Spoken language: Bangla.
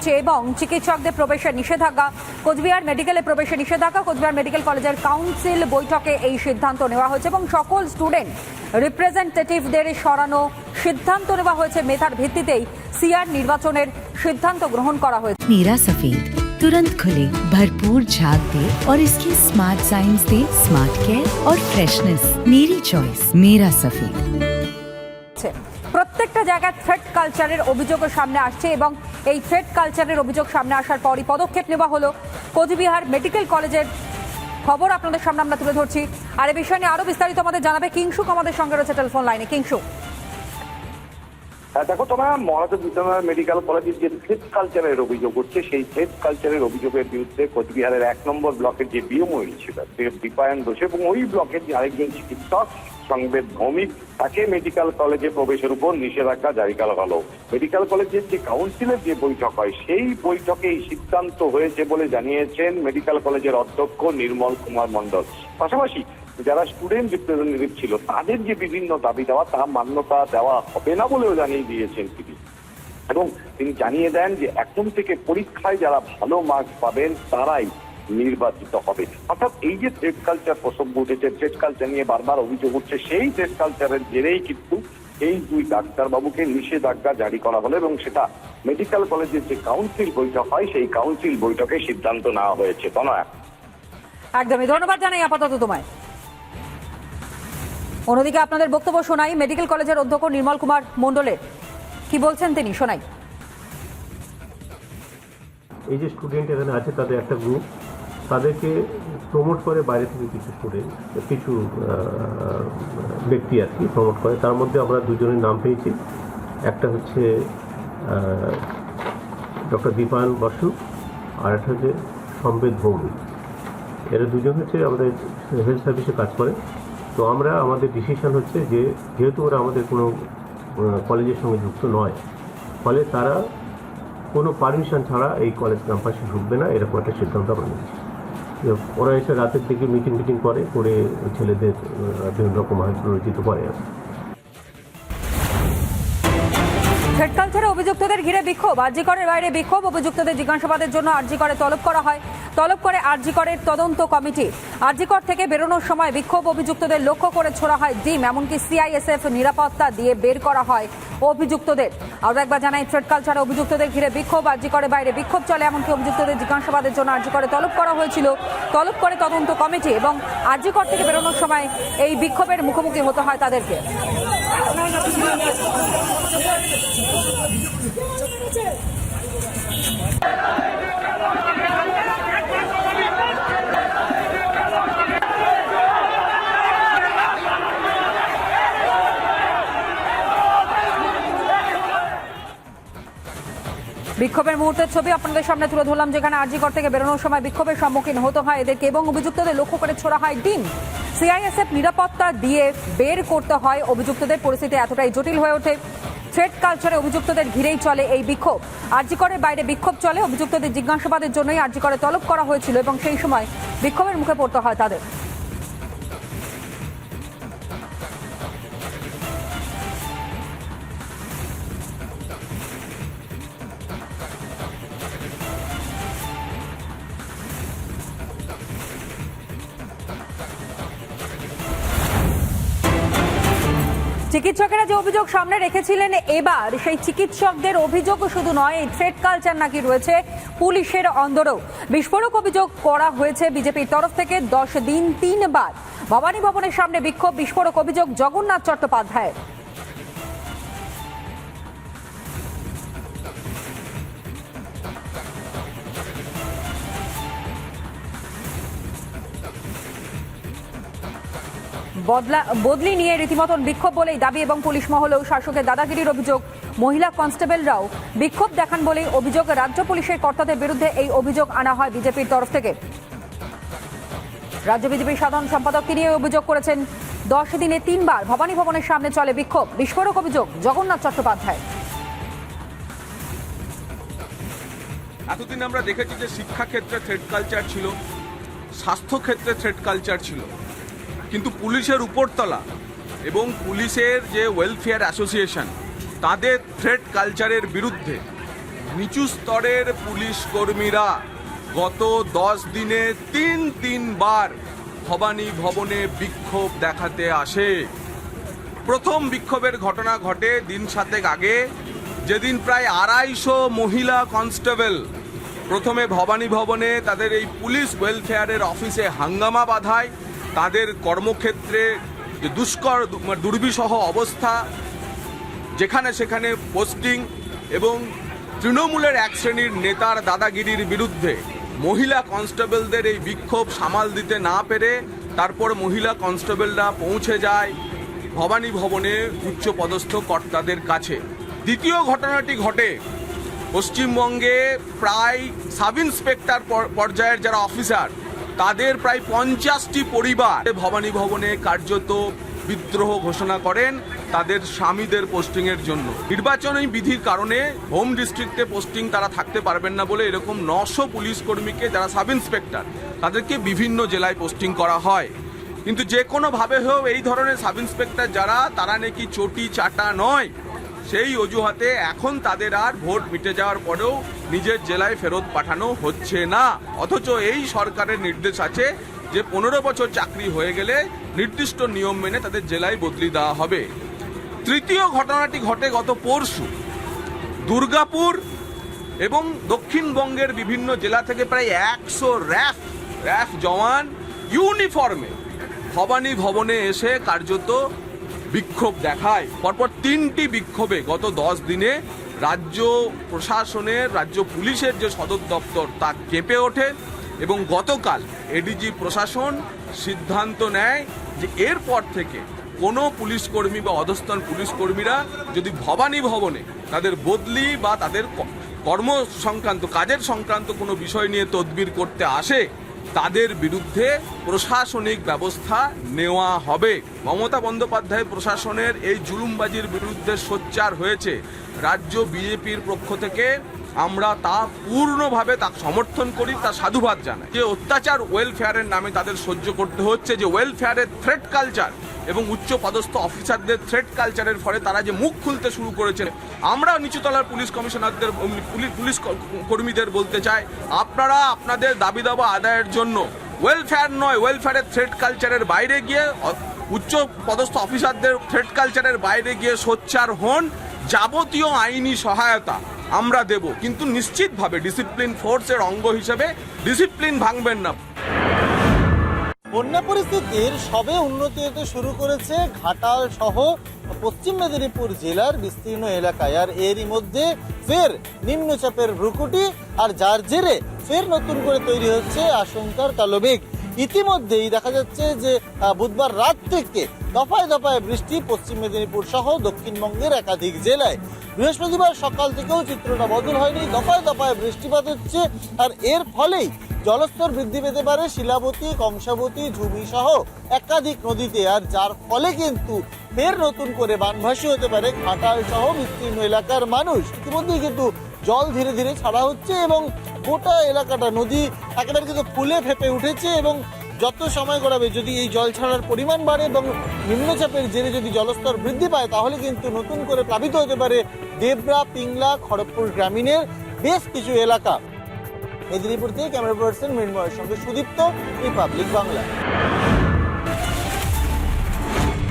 চলছে এবং চিকিৎসকদের প্রবেশের নিষেধাজ্ঞা কোচবিহার মেডিকেলে প্রবেশের নিষেধাজ্ঞা কোচবিহার মেডিকেল কলেজের কাউন্সিল বৈঠকে এই সিদ্ধান্ত নেওয়া হয়েছে এবং সকল স্টুডেন্ট রিপ্রেজেন্টেটিভদের সরানো সিদ্ধান্ত নেওয়া হয়েছে মেধার ভিত্তিতেই সিআর নির্বাচনের সিদ্ধান্ত গ্রহণ করা হয়েছে मेरा सफेद तुरंत खुले भरपूर झाग दे और इसकी स्मार्ट साइंस दे स्मार्ट केयर और फ्रेशनेस मेरी चॉइस मेरा सफेद হচ্ছে। প্রত্যেকটা জায়গায় থ্রেড কালচারের অভিযোগও সামনে আসছে এবং এই থ্রেড কালচারের অভিযোগ সামনে আসার পরই পদক্ষেপ নেওয়া হলো কোচবিহার মেডিকেল কলেজের খবর আপনাদের সামনে আমরা তুলে ধরছি। আর এ বিষয় নিয়ে আরও বিস্তারিত আমাদের জানাবে কিংসুক আমাদের সঙ্গে রয়েছে টেলিফোন লাইনে। হ্যাঁ, দেখো তোমরা মহারাজা বিদ্যানগর মেডিকেল কলেজের যে থ্রেড কালচারের অভিযোগ উঠছে সেই থ্রেড কালচারের অভিযোগের বিরুদ্ধে কোচবিহারের এক নম্বর ব্লকের যে বিএমওই ছিল দীপায়ন ঘোষ এবং ওই ব্লকের যে আরেকজন চিকিৎসক সংবেদ ভৌমিক, তাকে মেডিকেল কলেজে প্রবেশের উপর নিষেধাজ্ঞা জারি করা হলো। মেডিকেল কলেজের যে কাউন্সিলের যে বৈঠক হয়, সেই বৈঠকে এই সিদ্ধান্ত হয়েছে বলে জানিয়েছেন মেডিকেল কলেজের অধ্যক্ষ নির্মল কুমার মণ্ডল। পাশাপাশি যারা স্টুডেন্ট রিপ্রেজেন্টেটিভ ছিল, তাদের যে বিভিন্ন দাবি দেওয়া, তা মান্যতা দেওয়া হবে না বলেও জানিয়ে দিয়েছেন তিনি। এবং তিনি জানিয়ে দেন যে, এখন থেকে পরীক্ষায় যারা ভালো মার্কস পাবেন, তারাই নির্বাচিত হবে। অর্থাৎ এই যে ট্রেড কালচার প্রসঙ্গ উঠেছে ট্রেড কালচার নিয়ে বারবার অভিযোগ উঠছে সেই ট্রেড কালচারের জেরেই কিন্তু এই দুই ডাক্তারবাবুকে নিষেধাজ্ঞা জারি করা হলো এবং সেটা মেডিকেল কলেজের যে কাউন্সিল বৈঠক হয় সেই কাউন্সিল বৈঠকে সিদ্ধান্ত নেওয়া হয়েছে। তনয়া। একদমই। ধন্যবাদ জানাই আপাতত তোমায়। অন্যদিকে আপনাদের বক্তব্য শোনাই মেডিকেল কলেজের অধ্যক্ষ নির্মল কুমার মণ্ডলের। কি বলছেন তিনি? শোনাই। এই যে স্টুডেন্ট এখানে আছে তাদের একটা গ্রুপ তাদেরকে প্রমোট করে বাইরে থেকে কিছু স্টুডেন্ট কিছু ব্যক্তি আর কি প্রমোট করে। তার মধ্যে আমরা দুজনের নাম পেয়েছি। একটা হচ্ছে ডক্টর দীপায়ন বসু আর একটা হচ্ছে সম্বেদ ভৌমিক। এরা দুজন হচ্ছে আমাদের হেলথ সার্ভিসে কাজ করে। তো আমরা, আমাদের ডিসিশন হচ্ছে যে, যেহেতু ওরা আমাদের কোনো কলেজের সঙ্গে যুক্ত নয়, ফলে তারা কোনো পারমিশন ছাড়া এই কলেজ ক্যাম্পাসে ঢুকবে না, এরকম একটা সিদ্ধান্ত আমরা নিয়েছি। ওরা এসে রাতের দিকে মিটিং মিটিং করে করে ছেলেদের বিভিন্ন রকম প্ররোচিত করে আর। থ্রেড অভিযুক্তদের ঘিরে বিক্ষোভ। আরজিকরের বাইরে বিক্ষোভ। অভিযুক্তদের জিজ্ঞাসাবাদের জন্য আরজিকরে তলব করা হয়। তলব করে আরজিকরের তদন্ত কমিটি। আরজিকর থেকে বেরোনোর সময় বিক্ষোভ অভিযুক্তদের লক্ষ্য করে ছোড়া হয় ডিম, এমনকি সিআইএসএফ নিরাপত্তা দিয়ে বের করা হয়। অভিযুক্তদের। আরও একবার জানাই থ্রেড কালচারে অভিযুক্তদের ঘিরে বিক্ষোভ আরজিকরে বাইরে বিক্ষোভ চলে, এমনকি অভিযুক্তদের জিজ্ঞাসাবাদের জন্য আর্জি করে তলব করা হয়েছিল। তলব করে তদন্ত কমিটি এবং আরজিকর থেকে বেরোনোর সময় এই বিক্ষোভের মুখোমুখি হতে হয় তাদেরকে। বিক্ষোভের মুহূর্তের ছবি আপনাদের সামনে তুলে ধরলাম, যেখানে আরজিকর থেকে বেরোনোর সময় বিক্ষোভের সম্মুখীন হতে হয় এদেরকে এবং অভিযুক্তদের লক্ষ্য করে ছোড়া হয় ডিম। সিআইএসএফ নিরাপত্তা দিয়ে বের করতে হয় অভিযুক্তদের, পরিস্থিতি এতটাই জটিল হয়ে ওঠে। থ্রেড কালচারে অভিযুক্তদের ঘিরেই চলে এই বিক্ষোভ। আরজিকরের বাইরে বিক্ষোভ চলে, অভিযুক্তদের জিজ্ঞাসাবাদের জন্যই আরজিকরে তলব করা হয়েছিল এবং সেই সময় বিক্ষোভের মুখে পড়তে হয় তাদের। চিকিৎসকেরা যে অভিযোগ সামনে রেখেছিলেন এবার, সেই চিকিৎসকদের অভিযোগ শুধু নয়, এই থ্রেড কালচার নাকি রয়েছে পুলিশের অন্দরেও। বিস্ফোরক অভিযোগ করা হয়েছে বিজেপির তরফ থেকে দশ দিন তিনবার। ভবানী ভবনের সামনে বিক্ষোভ, বিস্ফোরক অভিযোগ জগন্নাথ চট্টোপাধ্যায়ের। বদলা বদলি নিয়ে রীতিমতন বিক্ষোভ বলেই দাবি এবং পুলিশ মহলেও শাসকের দাদাগিরির অভিযোগ। মহিলা কনস্টেবলরাও বিক্ষোভ দেখান বলেই অভিযোগ রাজ্য পুলিশের কর্তাদের বিরুদ্ধে এই অভিযোগ আনা হয় বিজেপির তরফ থেকে। রাজ্য বিজেপির সাধারণ সম্পাদক তিনি অভিযোগ করেছেন, দশ দিনে তিনবার ভবানী ভবনের সামনে চলে বিক্ষোভ, বিস্ফোরক অভিযোগ, জগন্নাথ চট্টোপাধ্যায়। এতদিন আমরা দেখেছি যে শিক্ষাক্ষেত্রে থ্রেড কালচার ছিল, স্বাস্থ্যক্ষেত্রে থ্রেড কালচার ছিল। কিন্তু পুলিশের উপরতলা এবং পুলিশের যে ওয়েলফেয়ার অ্যাসোসিয়েশন তাদের থ্রেড কালচারের বিরুদ্ধে নিচু স্তরের পুলিশ কর্মীরা গত দশ দিনে তিন, তিনবার ভবানী ভবনে বিক্ষোভ দেখাতে আসে। প্রথম বিক্ষোভের ঘটনা ঘটে দিন সাতেক আগে, যেদিন প্রায় আড়াইশো মহিলা কনস্টেবল প্রথমে ভবানী ভবনে তাদের এই পুলিশ ওয়েলফেয়ারের অফিসে হাঙ্গামা বাধায় তাদের কর্মক্ষেত্রে যে দুষ্কর দুর্বিষহ অবস্থা, যেখানে সেখানে পোস্টিং এবং তৃণমূলের এক শ্রেণির নেতার দাদাগিরির বিরুদ্ধে মহিলা কনস্টেবলদের এই বিক্ষোভ সামাল দিতে না পেরে তারপর মহিলা কনস্টেবলরা পৌঁছে যায় ভবানী ভবনে উচ্চপদস্থ কর্তাদের কাছে। দ্বিতীয় ঘটনাটি ঘটে পশ্চিমবঙ্গে প্রায় সাব ইন্সপেক্টর পর্যায়ের যারা অফিসার তাদের প্রায় পঞ্চাশটি পরিবার ভবানী ভবনে কার্যত বিদ্রোহ ঘোষণা করেন তাদের স্বামীদের পোস্টিংয়ের জন্য। নির্বাচনী বিধির কারণে হোম ডিস্ট্রিক্টে পোস্টিং তারা থাকতে পারবেন না বলে এরকম নশো পুলিশ কর্মীকে যারা সাব ইন্সপেক্টর তাদেরকে বিভিন্ন জেলায় পোস্টিং করা হয়। কিন্তু যে কোনোভাবে হোক এই ধরনের সাব ইন্সপেক্টর যারা, তারা নাকি চটি চাটা নয়। সেই অজুহাতে এখন তাদের আর ভোট মিটে যাওয়ার পরেও নিজের জেলায় ফেরত পাঠানো হচ্ছে না। অথচ এই সরকারের নির্দেশ আছে যে পনেরো বছর চাকরি হয়ে গেলে নির্দিষ্ট নিয়ম মেনে তাদের জেলায় বদলি দেওয়া হবে। তৃতীয় ঘটনাটি ঘটে গত পরশু। দুর্গাপুর এবং দক্ষিণবঙ্গের বিভিন্ন জেলা থেকে প্রায় একশো র্যাফ র্যাফ জওয়ান ইউনিফর্মে ভবানী ভবনে এসে কার্যত বিক্ষোভ দেখায়। পরপর তিনটি বিক্ষোভে গত দশ দিনে রাজ্য প্রশাসনের, রাজ্য পুলিশের যে সদর দপ্তর তা কেঁপে ওঠে এবং গতকাল এডিজি প্রশাসন সিদ্ধান্ত নেয় যে এরপর থেকে কোনো পুলিশ কর্মী বা অধস্তন পুলিশ কর্মীরা যদি ভবানী ভবনে তাদের বদলি বা তাদের কর্ম সংক্রান্ত, কাজের সংক্রান্ত কোনো বিষয় নিয়ে তদবির করতে আসে তাদের বিরুদ্ধে প্রশাসনিক ব্যবস্থা নেওয়া হবে। মমতা বন্দ্যোপাধ্যায় প্রশাসনের এই জুলুমবাজির বিরুদ্ধে সোচ্চার হয়েছে। রাজ্য বিজেপির পক্ষ থেকে আমরা তা পূর্ণভাবে তা সমর্থন করি, তা সাধুবাদ জানাই। যে অত্যাচার ওয়েলফেয়ারের নামে তাদের সহ্য করতে হচ্ছে, যে ওয়েলফেয়ারের থ্রেট কালচার এবং উচ্চ পদস্থ অফিসারদের থ্রেট কালচারের ফলে তারা যে মুখ খুলতে শুরু করেছে। আমরা নিচুতলার পুলিশ কমিশনারদের, পুলিশ কর্মীদের বলতে চাই, আপনারা আপনাদের দাবি দাবা আদায়ের জন্য ওয়েলফেয়ার নয় ওয়েলফেয়ারের থ্রেট কালচারের বাইরে গিয়ে উচ্চ পদস্থ অফিসারদের থ্রেট কালচারের বাইরে গিয়ে সোচ্চার হন। যাবতীয় আইনি সহায়তা আমরা দেব, কিন্তু নিশ্চিতভাবে ডিসিপ্লিন ফোর্সের অঙ্গ হিসেবে ডিসিপ্লিন ভাঙবেন না। বন্যা পরিস্থিতির সবে উন্নতি হতে শুরু করেছে ঘাটাল সহ পশ্চিম মেদিনীপুর জেলার বিস্তীর্ণ এলাকায়। আর এরই মধ্যে ফের নিম্নচাপের ভ্রুকুটি, আর যার জেরে ফের নতুন করে তৈরি হচ্ছে আশঙ্কার কালো মেঘ ইতিমধ্যেই দেখা যাচ্ছে যে বুধবার রাত থেকে দফায় দফায় বৃষ্টি পশ্চিম মেদিনীপুর সহ দক্ষিণবঙ্গের একাধিক জেলায়। বৃহস্পতিবার সকাল থেকেও চিত্রটা বদল হয়নি, দফায় দফায় বৃষ্টিপাত হচ্ছে, আর এর ফলেই জলস্তর বৃদ্ধি পেতে পারে শিলাবতী, কংসাবতী, ঝুমি সহ একাধিক নদীতে, আর যার ফলে কিন্তু ফের নতুন করে বানভাসী হতে পারে ঘাটাল সহ বিস্তীর্ণ এলাকার মানুষ। ইতিমধ্যেই কিন্তু জল ধীরে ধীরে ছাড়া হচ্ছে এবং গোটা এলাকাটা, নদী একেবারে কিন্তু ফুলে ফেপে উঠেছে এবং যত সময় গড়াবে, যদি এই জল ছাড়ার পরিমাণ বাড়ে এবং নিম্নচাপের জেরে যদি জলস্তর বৃদ্ধি পায়, তাহলে কিন্তু নতুন করে প্লাবিত হতে পারে দেবরা, পিংলা, খড়গপুর গ্রামীণের বেশ কিছু এলাকা। মেদিনীপুর থেকে ক্যামেরা পার্সন মৃন্ময়ের সঙ্গে সুদীপ্ত, রিপাবলিক বাংলা।